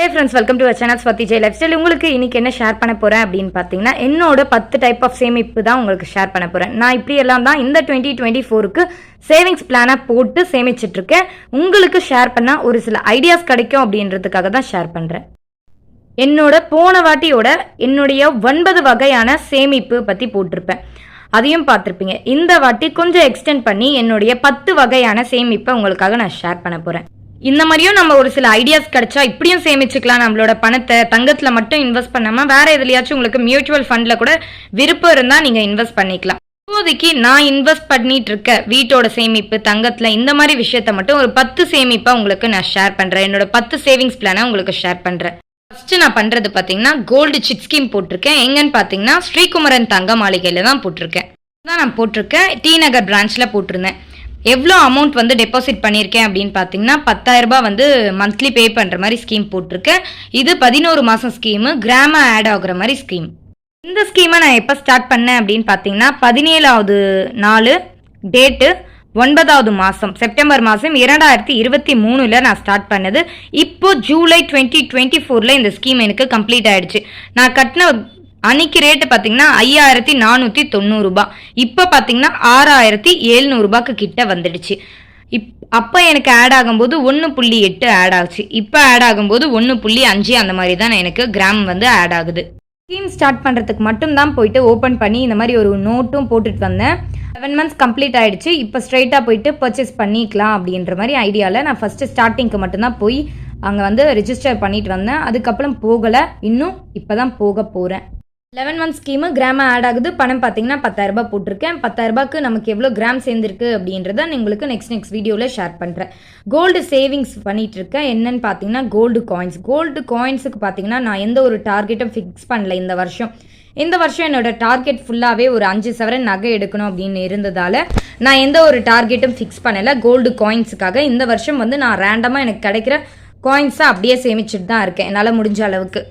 Hey friends welcome to channel Swathi Jai lifestyle உங்களுக்கு இன்னைக்கு என்ன ஷேர் பண்ண போகிறேன் அப்படின்னு பார்த்தீங்கன்னா என்னோட பத்து டைப் ஆஃப் சேமிப்பு தான் உங்களுக்கு ஷேர் பண்ண போகிறேன் நான் இப்படி எல்லாம் தான் இந்த டுவெண்ட்டி டுவெண்ட்டி ஃபோருக்கு சேவிங்ஸ் பிளானை போட்டு சேமிச்சிட்டு இருக்கேன். உங்களுக்கு ஷேர் பண்ணால் ஒரு சில ஐடியாஸ் கிடைக்கும் அப்படின்றதுக்காக தான் ஷேர் பண்ணுறேன் என்னோட போன வாட்டியோட என்னுடைய ஒன்பது வகையான சேமிப்பு பற்றி போட்டிருப்பேன். அதையும் பார்த்துருப்பீங்க. இந்த வாட்டி கொஞ்சம் எக்ஸ்டெண்ட் பண்ணி என்னுடைய பத்து வகையான சேமிப்பை உங்களுக்காக நான் ஷேர் பண்ண போகிறேன் இந்த மாதிரியும் நம்ம ஒரு சில ஐடியாஸ் கிடைச்சா இப்படியும் சேமிச்சுக்கலாம் நம்மளோட பணத்தை தங்கத்தில் மட்டும் இன்வெஸ்ட் பண்ணாமல் வேற எதுலையாச்சும் உங்களுக்கு மியூச்சுவல் ஃபண்டில் கூட விருப்பம் இருந்தால் நீங்கள் இன்வெஸ்ட் பண்ணிக்கலாம். இப்போதைக்கு நான் இன்வெஸ்ட் பண்ணிட்டு இருக்க வீட்டோட சேமிப்பு தங்கத்தில் இந்த மாதிரி விஷயத்த மட்டும் ஒரு பத்து சேமிப்பாக உங்களுக்கு நான் ஷேர் பண்ணுறேன் என்னோட பத்து சேவிங்ஸ் பிளானை உங்களுக்கு ஷேர் பண்ணுறேன் ஃபர்ஸ்ட் நான் பண்றது பாத்தீங்கன்னா கோல்டு சிட் ஸ்கீம் போட்டிருக்கேன். எங்கன்னு பாத்தீங்கன்னா ஸ்ரீகுமரன் தங்க மாளிகையில தான் போட்டிருக்கேன். தான் நான் போட்டிருக்கேன் டி நகர் பிரான்ச்ல போட்டிருந்தேன். எவ்வளோ அமௌண்ட் வந்து டெபாசிட் பண்ணியிருக்கேன் அப்படின்னு பார்த்தீங்கன்னா பத்தாயிரரூபா வந்து மந்த்லி பே பண்ணுற மாதிரி ஸ்கீம் போட்டிருக்கேன். இது பதினோரு மாதம் ஸ்கீமு கிராம ஆட் ஆகுற மாதிரி ஸ்கீம் இந்த ஸ்கீமை நான் எப்போ ஸ்டார்ட் பண்ணேன் அப்படின்னு பார்த்தீங்கன்னா பதினேழாவது நாலு டேட்டு ஒன்பதாவது மாதம் செப்டம்பர் மாதம் இரண்டாயிரத்தி இருபத்தி மூணில் நான் ஸ்டார்ட் பண்ணது. இப்போ ஜூலை டுவெண்ட்டி டுவெண்ட்டி ஃபோரில் இந்த ஸ்கீம் எனக்கு கம்ப்ளீட் ஆயிடுச்சு. நான் கட்டின அன்னைக்கு ரேட்டு பார்த்தீங்கன்னா ஐயாயிரத்தி நானூற்றி தொண்ணூறுபா இப்போ பார்த்தீங்கன்னா ஆறாயிரத்தி எழுநூறுபாக்கு கிட்ட வந்துடுச்சு. இப் அப்போ எனக்கு ஆட் ஆகும்போது ஒன்று புள்ளி எட்டு ஆட் ஆச்சு. இப்போ ஆட் ஆகும்போது ஒன்று புள்ளி அஞ்சு அந்த மாதிரி தான் எனக்கு கிராம் வந்து ஆட் ஆகுது. ஸ்கீம் ஸ்டார்ட் பண்ணுறதுக்கு மட்டும்தான் போயிட்டு ஓப்பன் பண்ணி இந்த மாதிரி ஒரு நோட்டும் போட்டுட்டு வந்தேன். செவன் மந்த்ஸ் கம்ப்ளீட் ஆகிடுச்சு இப்போ ஸ்ட்ரைட்டாக போயிட்டு பர்ச்சேஸ் பண்ணிக்கலாம் அப்படின்ற மாதிரி ஐடியாவில் நான் ஃபஸ்ட்டு ஸ்டார்டிங்க்கு மட்டும்தான் போய் அங்கே வந்து ரிஜிஸ்டர் பண்ணிட்டு வந்தேன். அதுக்கப்புறம் போகலை. இன்னும் இப்போ தான் போக போகிறேன் லெவன் மந்த் ஸ்கீமு கிராம ஆட் ஆகுது. பணம் பார்த்தீங்கன்னா பத்தாயிரரூபா போட்டிருக்கேன். பத்தாயிரரூபாக்கு நமக்கு எவ்வளோ கிராம் சேர்ந்துருக்கு அப்படின்றத நான் உங்களுக்கு நெக்ஸ்ட் நெக்ஸ்ட் வீடியோவில் ஷேர் பண்ணுறேன் கோல்டு சேவிங்ஸ் பண்ணிட்டு இருக்கேன். என்னன்னு பார்த்தீங்கன்னா கோல்டு காயின்ஸ் கோல்டு காயின்ஸுக்கு பார்த்தீங்கன்னா நான் எந்த ஒரு டார்கெட்டும் ஃபிக்ஸ் பண்ணல இந்த வருஷம். இந்த வருஷம் என்னோட டார்கெட் ஃபுல்லாகவே ஒரு அஞ்சு சவரன் நகை எடுக்கணும் அப்படின்னு இருந்ததால் நான் எந்த ஒரு டார்கெட்டும் ஃபிக்ஸ் பண்ணலை. கோல்டு காயின்ஸுக்காக இந்த வருஷம் வந்து நான் ரேண்டமாக எனக்கு கிடைக்கிற காயின்ஸை அப்படியே சேமிச்சுட்டு தான் இருக்கேன். என்னால் முடிஞ்ச அளவுக்கு.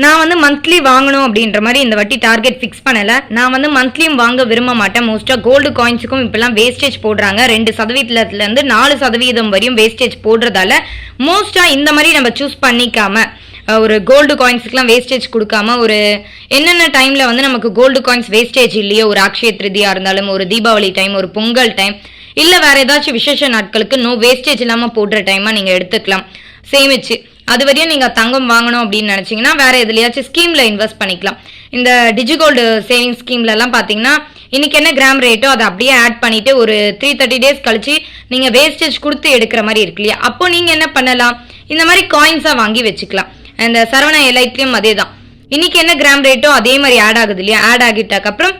நான் வந்து மந்த்லி வாங்கணும் அப்படின்ற மாதிரி இந்த வாட்டி டார்கெட் ஃபிக்ஸ் பண்ணலை. நான் வந்து மந்த்லியும் வாங்க விரும்ப மாட்டேன். மோஸ்ட்டாக கோல்டு காயின்ஸுக்கும் இப்போலாம் வேஸ்டேஜ் போடுறாங்க. ரெண்டு சதவீதத்துலேருந்து நாலு சதவீதம் வரையும் வேஸ்டேஜ் போடுறதால மோஸ்ட்டாக இந்த மாதிரி நம்ம சூஸ் பண்ணிக்காம ஒரு கோல்டு காயின்ஸுக்குலாம் வேஸ்டேஜ் கொடுக்காம ஒரு என்னென்ன டைமில் வந்து நமக்கு கோல்டு காயின்ஸ் வேஸ்டேஜ் இல்லையோ ஒரு அக்ஷய திருதியா இருந்தாலும் ஒரு தீபாவளி டைம் ஒரு பொங்கல் டைம் இல்லை வேற ஏதாச்சும் விசேஷ நாட்களுக்கு நோ வேஸ்டேஜ் இல்லாமல் போடுற டைமாக நீங்கள் எடுத்துக்கலாம். சேமிச்சு. அது வரையும் நீங்கள் தங்கம் வாங்கணும் அப்படின்னு நினச்சிங்கன்னா வேறு எதுலையாச்சும் ஸ்கீமில் இன்வெஸ்ட் பண்ணிக்கலாம். இந்த டிஜிகோல்டு சேவிங் ஸ்கீம்லலாம் பார்த்தீங்கன்னா இன்றைக்கி என்ன கிராம் ரேட்டோ அதை அப்படியே ஆட் பண்ணிவிட்டு ஒரு த்ரீ தேர்ட்டி டேஸ் கழிச்சு நீங்கள் வேஸ்டேஜ் கொடுத்து எடுக்கிற மாதிரி இருக்கு இல்லையா? அப்போ நீங்கள் என்ன பண்ணலாம்? இந்த மாதிரி காயின்ஸாக வாங்கி வச்சுக்கலாம். இந்த சரவண எலைட்லேயும் அதே தான் இன்றைக்கி என்ன கிராம் ரேட்டோ அதே மாதிரி ஆட் ஆகுது இல்லையா? ஆட் ஆகிட்டக்கப்புறம்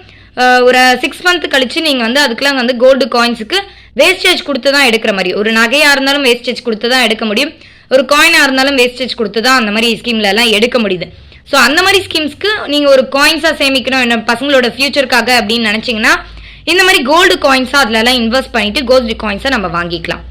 ஒரு சிக்ஸ் மந்த் கழிச்சு நீங்கள் வந்து அதுக்கெலாம் வந்து கோல்டு காயின்ஸுக்கு வேஸ்டேஜ் கொடுத்து தான் எடுக்கிற மாதிரி. ஒரு நகையாக இருந்தாலும் வேஸ்டேஜ் கொடுத்து தான் எடுக்க முடியும். ஒரு காயினாக இருந்தாலும் வேஸ்டேஜ் கொடுத்து தான் அந்த மாதிரி ஸ்கீம்லலாம் எடுக்க முடியுது. ஸோ அந்த மாதிரி ஸ்கீம்ஸ்க்கு நீங்கள் ஒரு காயின்ஸாக சேமிக்கணும் என்ன பசங்களோட ஃபியூச்சருக்காக அப்படின்னு நினச்சிங்கன்னா இந்த மாதிரி கோல்டு காயின்ஸாக அதிலலாம் இன்வெஸ்ட் பண்ணிட்டு கோல்டு காயின்ஸை நம்ம வாங்கிக்கலாம்.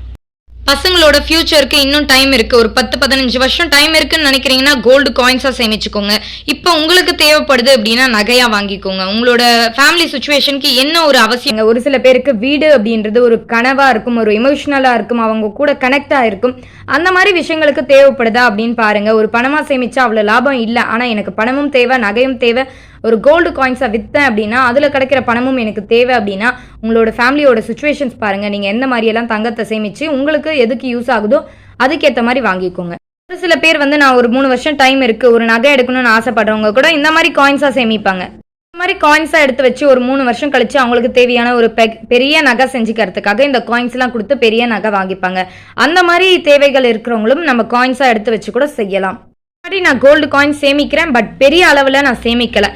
பசங்களோட ஃபியூச்சருக்கு இன்னும் டைம் இருக்கு. ஒரு பத்து பதினஞ்சு வருஷம் டைம் இருக்குன்னு நினைக்கிறீங்கன்னா கோல்டு காயின்ஸாக சேமிச்சுக்கோங்க. இப்போ உங்களுக்கு தேவைப்படுது அப்படின்னா நகையா வாங்கிக்கோங்க. உங்களோட ஃபேமிலி சுச்சுவேஷனுக்கு என்ன ஒரு அவசியம்? ஒரு சில பேருக்கு வீடு அப்படின்றது ஒரு கனவா இருக்கும் ஒரு எமோஷனலா இருக்கும் அவங்க கூட கனெக்ட் ஆயிருக்கும் அந்த மாதிரி விஷயங்களுக்கு தேவைப்படுதா அப்படின்னு பாருங்க. ஒரு பணமா சேமிச்சா அவ்வளவு லாபம் இல்லை. ஆனா எனக்கு பணமும் தேவை நகையும் தேவை. ஒரு கோல்டு காயின்ஸை விற்றேன் அப்படின்னா அதில் கிடைக்கிற பணமும் எனக்கு தேவை அப்படின்னா உங்களோட ஃபேமிலியோட சுச்சுவேஷன்ஸ் பாருங்கள் நீங்கள் எந்த மாதிரியெல்லாம் தங்கத்தை சேமித்து உங்களுக்கு எதுக்கு யூஸ் ஆகுதோ அதுக்கேற்ற மாதிரி வாங்கிக்கோங்க. ஒரு சில பேர் வந்து நான் ஒரு மூணு வருஷம் டைம் இருக்குது ஒரு நகை எடுக்கணும்னு ஆசைப்படுறவங்க கூட இந்த மாதிரி காயின்ஸாக சேமிப்பாங்க. இந்த மாதிரி காயின்ஸாக எடுத்து வச்சு ஒரு மூணு வருஷம் கழிச்சு அவங்களுக்கு தேவையான ஒரு பெரிய நகை செஞ்சுக்கிறதுக்காக இந்த காயின்ஸ்லாம் கொடுத்து பெரிய நகை வாங்கிப்பாங்க. அந்த மாதிரி தேவைகள் இருக்கிறவங்களும் நம்ம காயின்ஸாக எடுத்து வச்சு கூட செய்யலாம். முன்னாடி நான் கோல்டு காயின் சேமிக்கிறேன் பட் பெரிய அளவில் நான் சேமிக்கலை.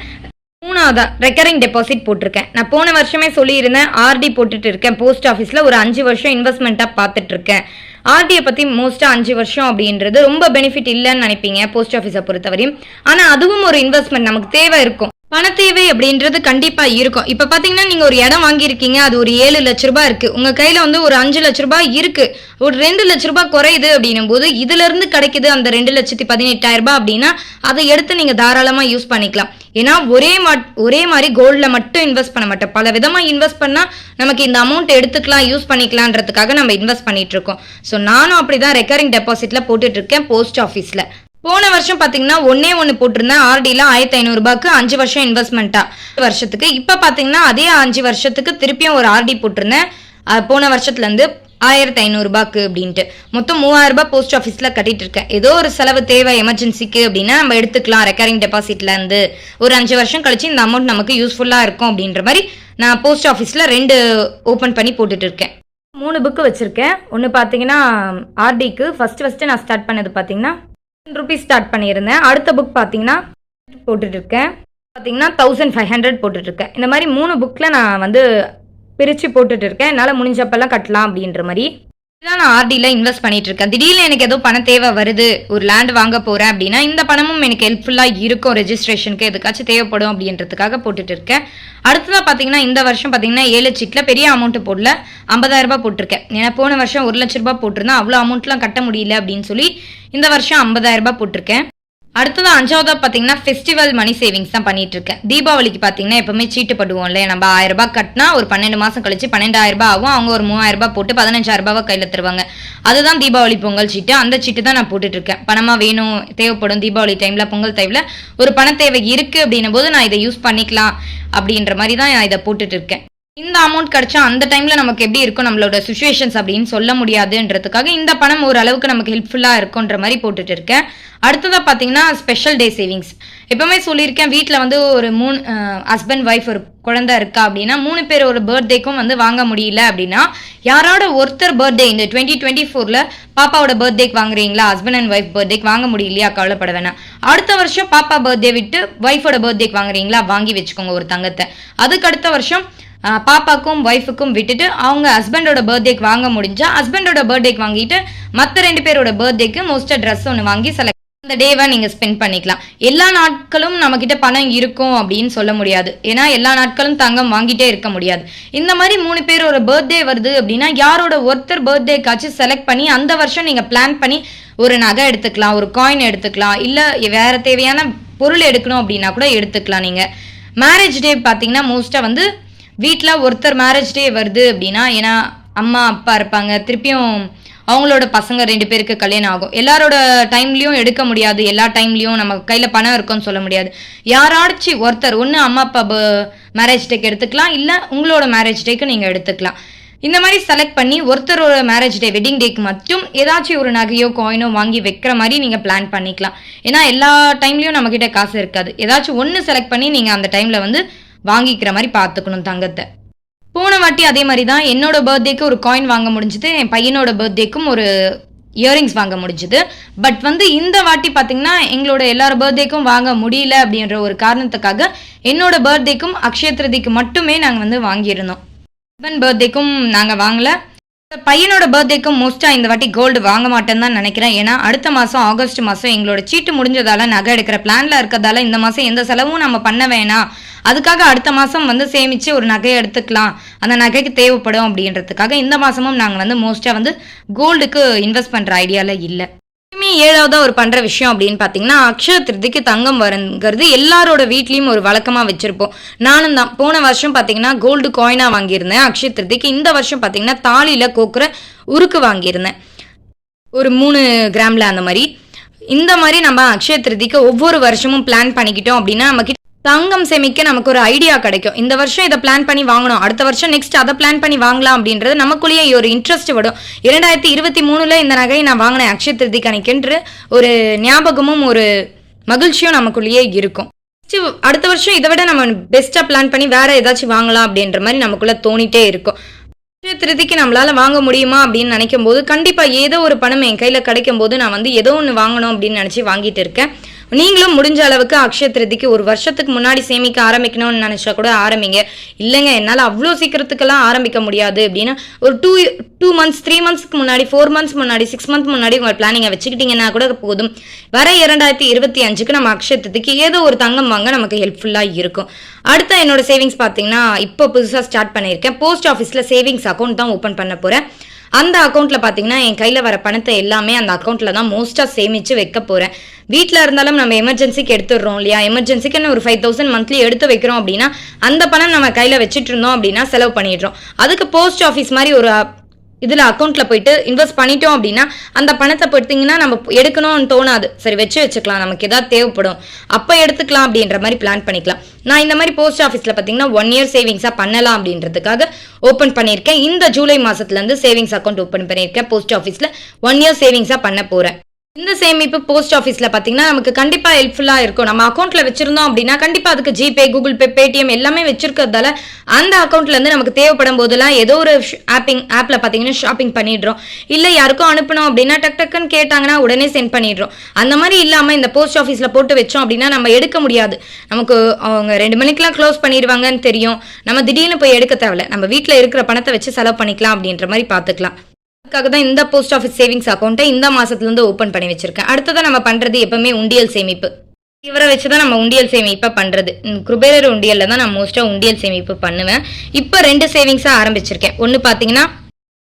மூணாவதா ரெக்கரிங் டெபாசிட் போட்டிருக்கேன். நான் போன வருஷமே சொல்லியிருந்தேன் ஆர்டி போட்டுட்டு இருக்கேன் போஸ்ட் ஆஃபீஸில் ஒரு அஞ்சு வருஷம் இன்வெஸ்ட்மெண்ட்டாக பார்த்துட்டு இருக்கேன். ஆர்டியை பற்றி மோஸ்ட்டாக அஞ்சு வருஷம் அப்படின்றது ரொம்ப பெனிஃபிட் இல்லைன்னு நினைப்பீங்க போஸ்ட் ஆஃபீஸை பொறுத்தவரையும். ஆனால் அதுவும் ஒரு இன்வெஸ்ட்மெண்ட் நமக்கு தேவை இருக்கும். பண தேவை அப்படின்றது கண்டிப்பா இருக்கும். இப்ப பாத்தீங்கன்னா நீங்க ஒரு இடம் வாங்கியிருக்கீங்க அது ஒரு ஏழு லட்ச ரூபாய் இருக்கு. உங்க கையில வந்து ஒரு அஞ்சு லட்ச ரூபாய் இருக்கு. ஒரு ரெண்டு லட்ச ரூபாய் குறையுது அப்படின்னும் போது இதுல இருந்து கிடைக்குது அந்த ரெண்டு லட்சத்தி பதினெட்டாயிரம் ரூபாய் அப்படின்னா அதை எடுத்து நீங்க தாராளமா யூஸ் பண்ணிக்கலாம். ஏன்னா ஒரே மா ஒரே மாதிரி கோல்டில் மட்டும் இன்வெஸ்ட் பண்ண மாட்டோம். பல விதமாக இன்வெஸ்ட் பண்ணால் நமக்கு இந்த அமௌண்ட் எடுத்துக்கலாம் யூஸ் பண்ணிக்கலான்றதுக்காக நம்ம இன்வெஸ்ட் பண்ணிட்டு இருக்கோம். ஸோ நானும் அப்படி தான் ரெக்கரிங் டெபாசிட்டில் போட்டுட்ருக்கேன் போஸ்ட் ஆஃபீஸில் போன வருஷம் பாத்தீங்கன்னா ஒன்னே ஒன்று போட்டிருந்தேன் ஆர்டியில் ஆயிரத்தி ஐநூறுரூபாக்கு அஞ்சு வருஷம் இன்வெஸ்ட்மெண்ட்டா வருஷத்துக்கு. இப்போ பாத்தீங்கன்னா அதே அஞ்சு வருஷத்துக்கு திருப்பியும் ஒரு ஆர்டி போட்டிருந்தேன். போன வருஷத்துலேருந்து ஆயிரத்தி ஐநூறுரூபாக்கு அப்படின்ட்டு. மொத்தம் மூவாயிரம் ரூபாய் போஸ்ட் ஆஃபீஸில் கட்டிட்டு இருக்கேன். ஏதோ ஒரு செலவு தேவை எமர்ஜென்சிக்கு அப்படின்னா நம்ம எடுத்துக்கலாம். ரெக்கரிங் டெபாசிட்ல இருந்து ஒரு அஞ்சு வருஷம் கழிச்சு இந்த அமௌண்ட் நமக்கு யூஸ்ஃபுல்லாக இருக்கும் அப்படின்ற மாதிரி நான் போஸ்ட் ஆஃபீஸில் ரெண்டு ஓப்பன் பண்ணி போட்டுட்டு இருக்கேன். மூணு புக்கு வச்சுருக்கேன். ஒன்று பார்த்தீங்கன்னா ஆர்டிக்கு. ஃபஸ்ட்டு ஃபஸ்ட்டு நான் ஸ்டார்ட் பண்ணது பார்த்தீங்கன்னா ருபீஸ் ஸ்டார்ட் பண்ணியிருந்தேன். அடுத்த புக் பார்த்தீங்கன்னா போட்டுட்டு இருக்கேன் பார்த்தீங்கன்னா தௌசண்ட் ஃபைவ் ஹண்ட்ரட் போட்டுட்ருக்கேன் இந்த மாதிரி மூணு புக்கில் நான் வந்து பிரித்து போட்டுட்டு இருக்கேன் என்னால் முடிஞ்சப்பெல்லாம் கட்டலாம் அப்படின்ற மாதிரி. நான் ஆர்டியில் இன்வெஸ்ட் பண்ணிட்டு இருக்கேன் திடீர்னு எனக்கு ஏதோ பண தேவை வருது ஒரு லேண்ட் வாங்க போகிறேன் அப்படின்னா இந்த பணமும் எனக்கு ஹெல்ப்ஃபுல்லாக இருக்கும். ரெஜிஸ்ட்ரேஷனுக்கு எதுக்காச்சும் தேவைப்படும் அப்படின்றதுக்காக போட்டுட்டு இருக்கேன் அடுத்ததாக பார்த்தீங்கன்னா இந்த வருஷம் பார்த்தீங்கன்னா ஏழு சீட்டில் பெரிய அமௌண்ட் போடல. ஐம்பதாயிரம் ரூபாய் போட்டிருக்கேன். ஏன்னா போன வருஷம் ஒரு லட்ச ரூபாய் போட்டிருந்தேன் அவ்வளோ அமௌண்ட்லாம் கட்ட முடியல அப்படின்னு சொல்லி இந்த வருஷம் ஐம்பதாயிரம் ரூபாய் போட்டிருக்கேன். அடுத்தது அஞ்சாவதாக பார்த்தீங்கன்னா ஃபெஸ்டிவல் மணி சேவிங்ஸ் தான் பண்ணிட்டு இருக்கேன் தீபாவளிக்கு பார்த்தீங்கன்னா எப்பவுமே சீட்டு படுவோம் இல்லையா? நம்ம ஆயிரம் ரூபாய் கட்டினா ஒரு பன்னெண்டு மாசம் கழிச்சு பன்னெண்டாயிரம் ரூபாய் ஆகும். அவங்க ஒரு மூவாயிரம் ரூபாய் போட்டு பதினஞ்சாயிரம் ரூபாவை கையில் தருவாங்க. அதுதான் தீபாவளி பொங்கல் சீட்டு. அந்த சீட்டு தான் நான் போட்டுட்டு இருக்கேன் பணமா வேணும் தேவைப்படும் தீபாவளி டைம்ல பொங்கல் டைம்ல ஒரு பண தேவை இருக்கு அப்படின்னும் போது நான் இதை யூஸ் பண்ணிக்கலாம் அப்படின்ற மாதிரி தான் நான் இதை போட்டுட்டு இருக்கேன் இந்த அமௌண்ட் கிடைச்சா அந்த டைம்ல நமக்கு எப்படி இருக்கும் நம்மளோட சுச்சுவேஷன்ஸ் அப்படின்னு சொல்ல முடியாதுன்றதுக்காக இந்த பணம் ஓரளவுக்கு நமக்கு ஹெல்ப்ஃபுல்லா இருக்குன்ற மாதிரி போட்டுட்டு இருக்கேன். அடுத்ததாக பார்த்தீங்கன்னா ஸ்பெஷல் டே சேவிங்ஸ் எப்பவுமே சொல்லியிருக்கேன் வீட்டில் வந்து ஒரு மூணு ஹஸ்பண்ட் ஒய்ஃப் ஒரு குழந்தை இருக்கா அப்படின்னா மூணு பேர் ஒரு பர்த்டேக்கும் வந்து வாங்க முடியல அப்படின்னா யாரோட ஒருத்தர் பர்த்டே இந்த டுவெண்ட்டி டுவெண்ட்டி ஃபோரில் பாப்பாவோட பர்த்டேக்கு வாங்குறீங்களா? ஹஸ்பண்ட் அண்ட் ஒய்ஃப் பர்த்டேக்கு வாங்க முடியலையா? கவலைப்பட வேணாம். அடுத்த வருஷம் பாப்பா பர்த்டே விட்டு ஒய்ஃபோட பர்த்டேக்கு வாங்குறீங்களா? வாங்கி வச்சுக்கோங்க ஒரு தங்கத்தை. அதுக்கு அடுத்த வருஷம் பாப்பாக்கும் ஒய்ஃபுக்கும் விட்டுட்டு அவங்க ஹஸ்பண்டோட பர்த்டேக்கு வாங்க முடிஞ்சா ஹஸ்பண்டோட பர்த்டேக்கு வாங்கிட்டு மற்ற ரெண்டு பேரோட பர்த்டேக்கு மோஸ்ட்டாக ட்ரெஸ் ஒன்று வாங்கி செலக்ட் அந்த டேவை நீங்கள் ஸ்பெண்ட் பண்ணிக்கலாம். எல்லா நாட்களும் நம்மக்கிட்ட பணம் இருக்கும் அப்படின்னு சொல்ல முடியாது. ஏன்னா எல்லா நாட்களும் தங்கம் வாங்கிட்டே இருக்க முடியாது. இந்த மாதிரி மூணு பேரோட பர்த்டே வருது அப்படின்னா யாரோட ஒருத்தர் பர்த்டேக்காச்சும் செலக்ட் பண்ணி அந்த வருஷம் நீங்கள் பிளான் பண்ணி ஒரு நகை எடுத்துக்கலாம் ஒரு காயின் எடுத்துக்கலாம் இல்லை வேறு தேவையான பொருள் எடுக்கணும் அப்படின்னா கூட எடுத்துக்கலாம் நீங்கள் மேரேஜ் டே பார்த்தீங்கன்னா மோஸ்ட்டாக வந்து வீட்டில் ஒருத்தர் மேரேஜ் டே வருது அப்படின்னா ஏன்னா அம்மா அப்பா இருப்பாங்க. திருப்பியும் அவங்களோட பசங்க ரெண்டு பேருக்கு கல்யாணம் ஆகும். எல்லாரோட டைம்லையும் எடுக்க முடியாது. எல்லா டைம்லையும் நம்ம கையில் பணம் இருக்கும்னு சொல்ல முடியாது. யாராச்சும் ஒருத்தர் ஒன்று அம்மா அப்பா மேரேஜ் டேக்கு எடுத்துக்கலாம் இல்லை உங்களோட மேரேஜ் டேக்கு நீங்கள் எடுத்துக்கலாம். இந்த மாதிரி செலக்ட் பண்ணி ஒருத்தரோட மேரேஜ் டே வெட்டிங் டேக்கு மட்டும் ஏதாச்சும் ஒரு நகையோ காயினோ வாங்கி வைக்கிற மாதிரி நீங்கள் பிளான் பண்ணிக்கலாம். ஏன்னா எல்லா டைம்லையும் நம்மக்கிட்ட காசு இருக்காது. ஏதாச்சும் ஒன்று செலக்ட் பண்ணி நீங்கள் அந்த டைமில் வந்து வாங்கிக்கிற மாதிரி பார்த்துக்கணும் தங்கத்தை. போன வாட்டி அதே மாதிரி தான் என்னோட பர்த்டேக்கு ஒரு காயின் வாங்க முடிஞ்சது என் பையனோட பர்த்டேக்கும் ஒரு இயரிங்ஸ் வாங்க முடிஞ்சுது. பட் வந்து இந்த வாட்டி பார்த்தீங்கன்னா எங்களோட எல்லார பர்த்டேக்கும் வாங்க முடியல அப்படின்ற ஒரு காரணத்துக்காக என்னோட பர்த்டேக்கும் அக்ஷய திருதிக்கு மட்டுமே நாங்கள் வந்து வாங்கியிருந்தோம். ஹஸ்பண்ட் பர்த்டேக்கும் நாங்கள் வாங்கலை. பையனோட பர்த்டேக்கும் மோஸ்ட்டாக இந்த வாட்டி கோல்டு வாங்க மாட்டேன்னு தான் நினைக்கிறேன். ஏன்னா அடுத்த மாதம் ஆகஸ்ட் மாதம் எங்களோட சீட்டு முடிஞ்சதால நகை எடுக்கிற பிளான்ல இருக்கிறதால இந்த மாதம் எந்த செலவும் நம்ம பண்ண வேணாம். அதுக்காக அடுத்த மாதம் வந்து சேமித்து ஒரு நகையை எடுத்துக்கலாம். அந்த நகைக்கு தேவைப்படும் அப்படின்றதுக்காக இந்த மாதமும் நாங்கள் வந்து மோஸ்ட்டாக வந்து கோல்டுக்கு இன்வெஸ்ட் பண்ணுற ஐடியாவில் இல்லை. இனிமே ஏழாவதா ஒரு பண்ற விஷயம் அப்படின்னு பாத்தீங்கன்னா அக்ஷய திருதிக்கு தங்கம் வருங்கிறது எல்லாரோட வீட்லயும் ஒரு வழக்கமா வச்சிருப்போம். நானும் தான். போன வருஷம் பாத்தீங்கன்னா கோல்டு காயினா வாங்கியிருந்தேன். அக்ஷய திருதிக்கு இந்த வருஷம் பாத்தீங்கன்னா தாலியில கோக்குற உருக்கு வாங்கியிருந்தேன். ஒரு மூணு கிராம்ல அந்த மாதிரி. இந்த மாதிரி நம்ம அக்ஷய திருதிக்கு ஒவ்வொரு வருஷமும் பிளான் பண்ணிக்கிட்டோம் அப்படின்னா நம்ம தங்கம் சேமிக்க நமக்கு ஒரு ஐடியா கிடைக்கும். இந்த வருஷம் இதை பிளான் பண்ணி வாங்கணும். அடுத்த வருஷம் நெக்ஸ்ட் அதை பிளான் பண்ணி வாங்கலாம் அப்படின்றது நமக்குள்ளேயே ஒரு இன்ட்ரெஸ்ட் விடும் இரண்டாயிரத்தி இருபத்தி மூணுல இந்த நகையை நான் வாங்கினேன். அக்ஷய திருதிக்கு ஒரு ஞாபகமும் ஒரு மகிழ்ச்சியும் நமக்குள்ளேயே இருக்கும். அடுத்த வருஷம் இதை விட நம்ம பெஸ்ட்டாக பிளான் பண்ணி வேற ஏதாச்சும் வாங்கலாம் அப்படின்ற மாதிரி நமக்குள்ள தோணிட்டே இருக்கும். திருதிக்கு நம்மளால வாங்க முடியுமா அப்படின்னு நினைக்கும் போது கண்டிப்பா ஏதோ ஒரு பணம் என் கையில கிடைக்கும் போது நான் வந்து ஏதோ ஒன்று வாங்கணும் அப்படின்னு நினைச்சு வாங்கிட்டு இருக்கேன். நீங்களும் முடிஞ்ச அளவுக்கு அக்ஷய திருதிக்கு ஒரு வருஷத்துக்கு முன்னாடி சேமிக்க ஆரம்பிக்கணும்னு நினைச்சா கூட ஆரம்பிங்க. இல்லைங்க என்னால் அவ்வளோ சீக்கிரத்துக்கெல்லாம் ஆரம்பிக்க முடியாது அப்படின்னா ஒரு டூ டூ மந்த்ஸ் த்ரீ மந்த்ஸ்க்கு முன்னாடி ஃபோர் மந்த்ஸ் முன்னாடி சிக்ஸ் மந்த் முன்னாடி உங்கள் பிளானிங்கை வச்சுக்கிட்டீங்கன்னா கூட போதும். வர இரண்டாயிரத்தி இருபத்தி அஞ்சுக்கு நம்ம அக்ஷயத்துக்கு ஏதோ ஒரு தங்கம் வாங்க நமக்கு ஹெல்ப்ஃபுல்லாக இருக்கும். அடுத்த என்னோட சேவிங்ஸ் பார்த்தீங்கன்னா இப்போ புதுசாக ஸ்டார்ட் பண்ணியிருக்கேன். போஸ்ட் ஆஃபீஸில் சேவிங்ஸ் அக்கௌண்ட் தான் ஓப்பன் பண்ண போகிறேன் அந்த அக்கௌண்ட்டில் பார்த்தீங்கன்னா என் கையில் வர பணத்தை எல்லாமே அந்த அக்கௌண்ட்டில் தான் மோஸ்ட்டாக சேமித்து வைக்க போகிறேன் வீட்டில் இருந்தாலும் நம்ம எமர்ஜென்சிக்கு எடுத்துடுறோம் இல்லையா? எமர்ஜென்சிக்குன்னு ஒரு ஃபைவ் தௌசண்ட் மந்த்லி எடுத்து வைக்கிறோம் அப்படின்னா அந்த பணம் நம்ம கையில் வச்சுட்டு இருந்தோம் அப்படின்னா செலவு பண்ணிடுறோம். அதுக்கு போஸ்ட் ஆஃபீஸ் மாதிரி ஒரு இதில் அக்கௌண்ட்டில் போயிட்டு இன்வெஸ்ட் பண்ணிட்டோம் அப்படின்னா அந்த பணத்தை பார்த்தீங்கன்னா நம்ம எடுக்கணும்னு தோணாது. சரி வச்சு வச்சுக்கலாம். நமக்கு ஏதாவது தேவைப்படும். அப்போ எடுத்துக்கலாம் அப்படின்ற மாதிரி பிளான் பண்ணிக்கலாம். நான் இந்த மாதிரி போஸ்ட் ஆஃபீஸில் பார்த்தீங்கன்னா ஒன் இயர் சேவிங்ஸாக பண்ணலாம் அப்படின்றதுக்காக ஓப்பன் பண்ணியிருக்கேன். இந்த ஜூலை மாதத்துலேருந்து சேவிங்ஸ் அக்கௌண்ட் ஓப்பன் பண்ணியிருக்கேன். போஸ்ட் ஆஃபீஸில் ஒன் இயர் சேவிங்ஸாக பண்ண போகிறேன் இந்த சேமிப்பு போஸ்ட் ஆஃபீஸில் பார்த்தீங்கன்னா நமக்கு கண்டிப்பாக ஹெல்ப்ஃபுல்லாக இருக்கும். நம்ம அக்கௌண்ட்டில் வச்சிருந்தோம் அப்படின்னா கண்டிப்பாக அதுக்கு ஜிபே கூகுள் பே பேடிஎம் எல்லாமே வச்சிருக்கிறதால அந்த அக்கௌண்ட்லேருந்து நமக்கு தேவைப்படும் போதெல்லாம் ஏதோ ஒரு ஆப்பிங் ஆப்பில் பார்த்தீங்கன்னா ஷாப்பிங் பண்ணிடுறோம். இல்லை யாருக்கும் அனுப்பணும் அப்படின்னா டக் டக்குன்னு கேட்டாங்கன்னா உடனே சென்ட் பண்ணிடுறோம். அந்த மாதிரி இல்லாமல் இந்த போஸ்ட் ஆஃபீஸில் போட்டு வச்சோம் அப்படின்னா நம்ம எடுக்க முடியாது. நமக்கு அவங்க ரெண்டு மணிக்கெலாம் க்ளோஸ் பண்ணிடுவாங்கன்னு தெரியும். நம்ம திடீர்னு போய் எடுக்க தேவையில்ல. நம்ம வீட்டில் இருக்கிற பணத்தை வச்சு செலவு பண்ணிக்கலாம் அப்படின்ற மாதிரி பார்த்துக்கலாம் அதுக்காக தான் இந்த போஸ்ட் ஆஃபீஸ் சேவிங்ஸ் அக்கௌண்ட்டை இந்த மாசத்துலேருந்து ஓப்பன் பண்ணி வச்சிருக்கேன். அடுத்ததான் நம்ம பண்ணுறது எப்பவுமே உண்டியல் சேமிப்பு. இவரை வச்சு தான் நம்ம உண்டியல் சேமிப்பை பண்ணுறது குபேரர் உண்டியலில் தான் நான் மோஸ்ட்டாக உண்டியல் சேமிப்பு பண்ணுவேன். இப்போ ரெண்டு சேவிங்ஸாக ஆரம்பிச்சிருக்கேன். ஒன்று பார்த்தீங்கன்னா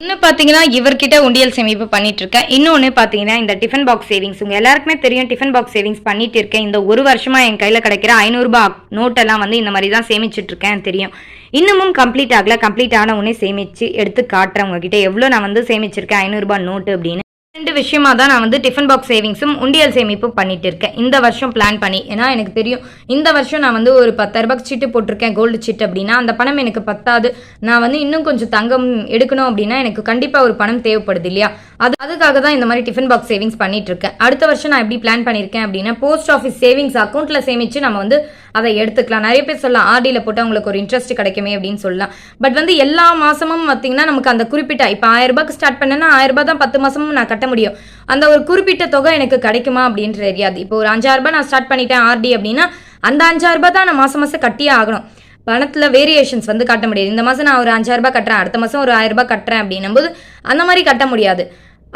ஒன்று பார்த்தீங்கன்னா இவர்கிட்ட உண்டியல் சேமிப்பு பண்ணிட்டு இருக்கேன் இன்னொன்று பார்த்தீங்கன்னா இந்த டிஃபன் பாக்ஸ் சேவிங்ஸ் உங்கள் எல்லாருக்குமே தெரியும் டிஃபன் பாக்ஸ் சேவிங்ஸ் பண்ணிட்டு இருக்கேன் இந்த ஒரு வருஷமா என் கையில் கிடைக்கிற ஐநூறுரூபா நோட்டெல்லாம் வந்து இந்த மாதிரி தான் சேமிச்சுட்டு இருக்கேன் தெரியும். இன்னமும் கம்ப்ளீட் ஆகல. கம்ப்ளீட் ஆன உடனே சேமிச்சு எடுத்து காட்டுறேன் உங்ககிட்ட. எவ்வளோ நான் வந்து சேமிச்சிருக்கேன்? ஐநூறுரூபா நோட்டு அப்படின்னு. ரெண்டு விஷயமா தான் நான் வந்து டிஃபன் பாக்ஸ் சேவிங்ஸும் உண்டியல் சேமிப்பும் பண்ணிட்டு இருக்கேன் இந்த வருஷம் பிளான் பண்ணி ஏன்னா எனக்கு தெரியும் இந்த வருஷம் நான் வந்து ஒரு பத்தாயிரம் சீட்டு போட்டிருக்கேன் கோல்டு சீட்டு அப்படின்னா அந்த பணம் எனக்கு பத்தாது. நான் வந்து இன்னும் கொஞ்சம் தங்கம் எடுக்கணும் அப்படின்னா எனக்கு கண்டிப்பாக ஒரு பணம் தேவைப்படுது இல்லையா? அது அதுக்காக தான் இந்த மாதிரி டிஃபன் பாக்ஸ் சேவிங்ஸ் பண்ணிட்டு இருக்கேன் அடுத்த வருஷம் நான் எப்படி பிளான் பண்ணியிருக்கேன் அப்படின்னா போஸ்ட் ஆஃபீஸ் சேவிங்ஸ் அக்கௌண்ட்ல சேமிச்சு நம்ம வந்து அதை எடுத்துக்கலாம். நிறைய பேர் சொல்லலாம் ஆர்டியில் போட்டு அவங்களுக்கு ஒரு இன்ட்ரெஸ்ட் கிடைக்குமே அப்படின்னு சொல்லலாம். பட் வந்து எல்லா மாதமும் பார்த்தீங்கன்னா நமக்கு அந்த குறிப்பிட்ட இப்போ ஆயிரம் ரூபாய்க்கு ஸ்டார்ட் பண்ணேன்னா ஆயிரம் ரூபாய் தான் பத்து மாதமும் நான் கட்ட முடியும். அந்த ஒரு குறிப்பிட்ட தொகை எனக்கு கிடைக்குமா அப்படின்ற தெரியாது. இப்போ ஒரு அஞ்சாயிரம் ரூபாய் நான் ஸ்டார்ட் பண்ணிட்டேன் ஆர்டி அப்படின்னா அந்த அஞ்சாயிரம் ரூபாய் தான் நான் மாதம் மாதம் கட்டியே ஆகணும். பணத்தில் வேரியேஷன்ஸ் வந்து கட்ட முடியாது. இந்த மாதம் நான் ஒரு அஞ்சாயிரம் ரூபாய் கட்டுறேன் அடுத்த மாதம் ஒரு ஆயிரம் ரூபாய் கட்டுறேன் அப்படின்னும் போது அந்த மாதிரி கட்ட முடியாது.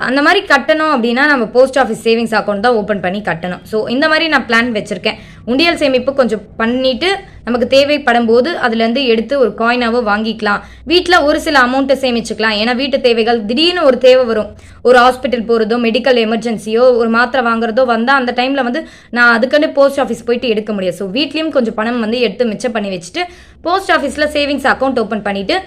அந்த மாதிரி கட்டணும் அப்படின்னா நம்ம போஸ்ட் ஆஃபீஸ் சேவிங்ஸ் அக்கௌண்ட் தான் ஓப்பன் பண்ணி கட்டணும். ஸோ இந்த மாதிரி நான் பிளான் வச்சுருக்கேன். உண்டியல் சேமிப்பு கொஞ்சம் பண்ணிட்டு நமக்கு தேவைப்படும் போது அதுலேருந்து எடுத்து ஒரு காயினாவோ வாங்கிக்கலாம். வீட்டில் ஒரு சில அமௌண்ட்டை சேமிச்சுக்கலாம். ஏன்னா வீட்டு தேவைகள் திடீர்னு ஒரு தேவை வரும். ஒரு ஹாஸ்பிட்டல் போகிறதோ மெடிக்கல் எமர்ஜென்சியோ ஒரு மாத்திரை வாங்குறதோ வந்தால் அந்த டைமில் வந்து நான் அதுக்குன்னு போஸ்ட் ஆஃபீஸ் போயிட்டு எடுக்க முடியும் ஸோ வீட்லேயும் கொஞ்சம் பணம் வந்து எடுத்து மிச்சம் பண்ணி வச்சுட்டு போஸ்ட் ஆஃபீஸில் சேவிங்ஸ் அக்கௌண்ட் ஓப்பன் பண்ணிவிட்டு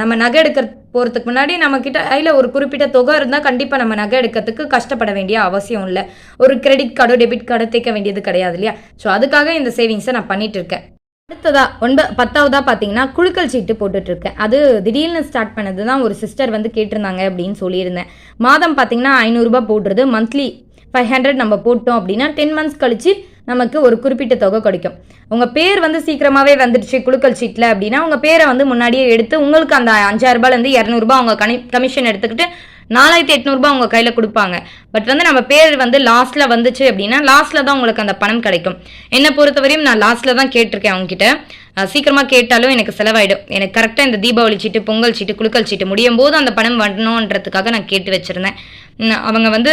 நம்ம நகை எடுக்கிற போகிறதுக்கு முன்னாடி நம்மக்கிட்ட கையில் ஒரு குறிப்பிட்ட தொகை இருந்தால் கண்டிப்பாக நம்ம நகை எடுக்கிறதுக்கு கஷ்டப்பட வேண்டிய அவசியம் இல்லை. ஒரு கிரெடிட் கார்டோ டெபிட் கார்டோ தேக்க வேண்டியது கிடையாது இல்லையா? ஸோ அதுக்காக இந்த சேவிங்ஸை நான் பண்ணிட்டு இருக்கேன். அடுத்ததா ஒன்பது பத்தாவதா பார்த்தீங்கன்னா குழுக்கள் சீட்டு போட்டுட்டு இருக்கேன். அது திடீர்னு ஸ்டார்ட் பண்ணது தான் ஒரு சிஸ்டர் வந்து கேட்டிருந்தாங்க அப்படின்னு சொல்லியிருந்தேன். மாதம் பார்த்தீங்கன்னா ஐநூறுரூபா போடுறது. மந்த்லி ஃபைவ் ஹண்ட்ரட் நம்ம போட்டோம் அப்படின்னா டென் மந்த்ஸ் கழிச்சு நமக்கு ஒரு குறிப்பிட்ட தொகை கிடைக்கும். உங்கள் பேர் வந்து சீக்கிரமாகவே வந்துடுச்சு குழுக்கள் சீட்டில் அப்படின்னா உங்கள் பேரை வந்து முன்னாடியே எடுத்து உங்களுக்கு அந்த அஞ்சாயிரம் ரூபாயிலேருந்து இரநூறுபா அவங்க கனி கமிஷன் எடுத்துக்கிட்டு நாலாயிரத்தி எட்நூறுபா உங்கள் கையில் கொடுப்பாங்க. பட் வந்து நம்ம பேர் வந்து லாஸ்ட்டில் வந்துச்சு அப்படின்னா லாஸ்ட்டில் தான் உங்களுக்கு அந்த பணம் கிடைக்கும். என்னை பொறுத்தவரையும் நான் லாஸ்ட்டில் தான் கேட்டிருக்கேன் அவங்ககிட்ட. சீக்கிரமாக கேட்டாலும் எனக்கு செலவாயிடும். எனக்கு கரெக்டாக இந்த தீபாவளி சீட்டு பொங்கல் சீட்டு குழுக்கள் சீட்டு முடியும் போது அந்த பணம் வரணுன்றதுக்காக நான் கேட்டு வச்சுருந்தேன். அவங்க வந்து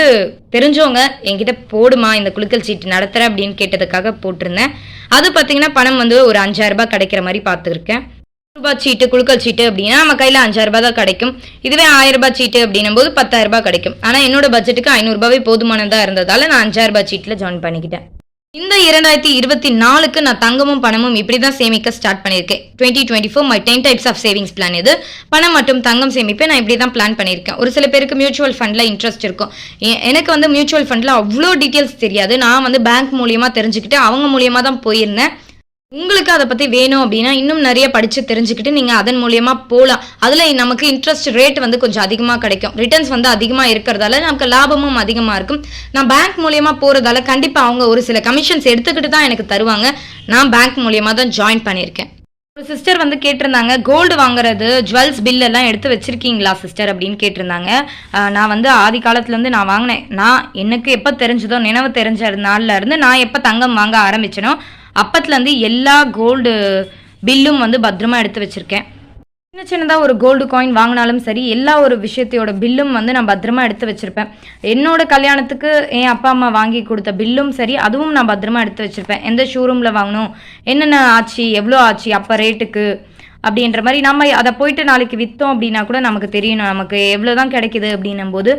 தெரிஞ்சவங்க என்கிட்ட போடுமா இந்த குழுக்கள் சீட்டு நடத்துகிறேன் அப்படின்னு கேட்டதுக்காக போட்டிருந்தேன். அது பார்த்தீங்கன்னா பணம் வந்து ஒரு அஞ்சாயிரரூபா கிடைக்கிற மாதிரி பார்த்துருக்கேன் ரூபாய் சீட்டு குழுக்கள் சீட்டு அப்படின்னா நம்ம கையில் அஞ்சாயிரம் ரூபாய் தான் கிடைக்கும். இதுவே ஆயிரம் ரூபாய் சீட்டு அப்படின்னும் போது பத்தாயிரம் ரூபாய் கிடைக்கும். ஆனால் என்னோட பட்ஜெட்டுக்கு ஐநூறுரூபாவே போதுமானதாக இருந்ததால நான் அஞ்சாயிரம் ரூபாய் சீட்டில் ஜாயின் பண்ணிக்கிட்டேன். இந்த இரண்டாயிரத்தி இருபத்தி நாலுக்கு நான் தங்கமும் பணமும் இப்படி தான் சேமிக்க ஸ்டார்ட் பண்ணியிருக்கேன். Twenty twenty four my ten types of savings plan இது. பணம் மற்றும் தங்கம் சேமிப்பை நான் இப்படி தான் பிளான் பண்ணியிருக்கேன். ஒரு சில பேருக்கு மியூச்சுவல் ஃபண்டில் இன்ட்ரெஸ்ட் இருக்கும். எனக்கு வந்து மியூச்சுவல் ஃபண்டில் அவ்வளோ டீட்டெயில்ஸ் தெரியாது. நான் வந்து பேங்க் மூலியமாக தெரிஞ்சுக்கிட்டு அவங்க மூலியமாக தான் போயிருந்தேன். உங்களுக்கு அதை பற்றி வேணும் அப்படின்னா இன்னும் நிறைய படித்து தெரிஞ்சுக்கிட்டு நீங்கள் அதன் மூலியமாக போகலாம் அதில் நமக்கு இன்ட்ரெஸ்ட் ரேட் வந்து கொஞ்சம் அதிகமாக கிடைக்கும். ரிட்டர்ன்ஸ் வந்து அதிகமாக இருக்கிறதால நமக்கு லாபமும் அதிகமாக இருக்கும். நான் பேங்க் மூலியமாக போகிறதால கண்டிப்பாக அவங்க ஒரு சில கமிஷன்ஸ் எடுத்துக்கிட்டு தான் எனக்கு தருவாங்க. நான் பேங்க் மூலியமாக தான் ஜாயின் பண்ணியிருக்கேன். ஒரு சிஸ்டர் வந்து கேட்டிருந்தாங்க கோல்டு வாங்குறது ஜுவல்ஸ் பில் எல்லாம் எடுத்து வச்சிருக்கீங்களா சிஸ்டர் அப்படின்னு கேட்டிருந்தாங்க. நான் வந்து ஆதி காலத்துலேருந்து நான் வாங்கினேன். நான் எனக்கு எப்போ தெரிஞ்சதோ நினைவு தெரிஞ்ச நாள்ல இருந்து நான் எப்போ தங்கம் வாங்க ஆரம்பிச்சனோ அப்பத்துலேருந்து எல்லா கோல்டு பில்லும் வந்து பத்திரமா எடுத்து வச்சிருக்கேன். சின்ன சின்னதாக ஒரு கோல்டு காயின் வாங்கினாலும் சரி எல்லா ஒரு விஷயத்தையோட பில்லும் வந்து நான் பத்திரமா எடுத்து வச்சிருப்பேன். என்னோட கல்யாணத்துக்கு என் அப்பா அம்மா வாங்கி கொடுத்த பில்லும் சரி அதுவும் நான் பத்திரமா எடுத்து வச்சிருப்பேன். எந்த ஷோரூமில் வாங்கணும் என்னென்ன ஆச்சு எவ்வளோ ஆச்சு அப்போ ரேட்டுக்கு அப்படின்ற மாதிரி நம்ம அதை போயிட்டு நாளைக்கு விற்றோம் அப்படின்னா கூட நமக்கு தெரியணும் நமக்கு எவ்வளோ தான் கிடைக்குது அப்படின்னும் போது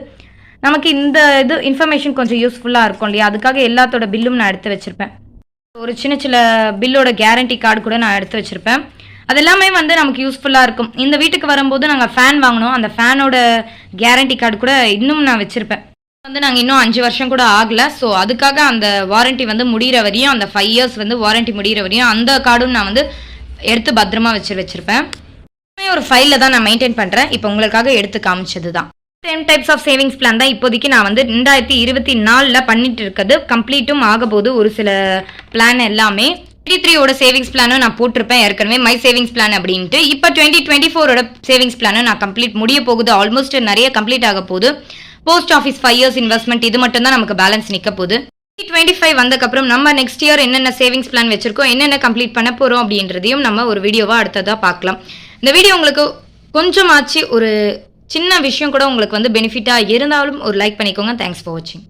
நமக்கு இந்த இது இன்ஃபர்மேஷன் கொஞ்சம் யூஸ்ஃபுல்லாக இருக்கும் இல்லையா? அதுக்காக எல்லாத்தோட பில்லும் நான் எடுத்து வச்சிருப்பேன். ஒரு சின்ன சின்ன பில்லோட கேரண்டி கார்டு கூட நான் எடுத்து வச்சிருப்பேன். அதெல்லாமே வந்து நமக்கு யூஸ்ஃபுல்லாக இருக்கும். இந்த வீட்டுக்கு வரும்போது நாங்கள் ஃபேன் வாங்கினோம் அந்த ஃபேனோட கேரண்டி கார்டு கூட இன்னும் நான் வச்சுருப்பேன். வந்து நாங்கள் இன்னும் அஞ்சு வருஷம் கூட ஆகலை. ஸோ அதுக்காக அந்த வாரண்ட்டி வந்து முடிகிற வரையும் அந்த ஃபைவ் இயர்ஸ் வந்து வாரண்ட்டி முடிகிற வரையும் அந்த கார்டும் நான் வந்து எடுத்து பத்திரமா வச்சு வச்சுருப்பேன். ஒரு ஃபைலில் தான் நான் மெயின்டைன் பண்ணுறேன் இப்போ உங்களுக்காக எடுத்து காமிச்சது தான் same types of savings plan தான் இப்போதைக்கு நான் வந்து ரெண்டாயிரத்தி இருபத்தி நாலில் பண்ணிட்டு இருக்கிறது கம்ப்ளீட்டும் ஆக போது ஒரு சில பிளான் எல்லாமே. டுவெண்ட்டி த்ரீயோட சேவிங்ஸ் பிளானும் நான் போட்டிருப்பேன் ஏற்கனவே. மை சேவிங்ஸ் பிளான் அப்படின்ட்டு. இப்போ டுவெண்ட்டி டுவெண்ட்டி ஃபோரோட சேவிங்ஸ் பிளானும் நான் கம்ப்ளீட் முடிய போகுது. ஆல்மோஸ்ட் நிறைய கம்ப்ளீட் ஆக போகுது. Post office five years investment இது மட்டும் தான் நமக்கு பேலன்ஸ் நிற்க போகுது. டுவெண்ட்டி ஃபைவ் வந்தக்கப்புறம் நம்ம நெக்ஸ்ட் இயர் என்னென்ன சேவிங்ஸ் பிளான் வச்சிருக்கோம் என்னென்ன கம்ப்ளீட் பண்ண போகிறோம் அப்படின்றதையும் நம்ம ஒரு வீடியோவாக அடுத்ததாக பார்க்கலாம். இந்த வீடியோ உங்களுக்கு கொஞ்சமாச்சு ஒரு சின்ன விஷயம் கூட உங்களுக்கு வந்து பெனிஃபிட்டாக இருந்தாலும் ஒரு லைக் பண்ணிக்கோங்க. தேங்க்ஸ் ஃபார் வாட்சிங்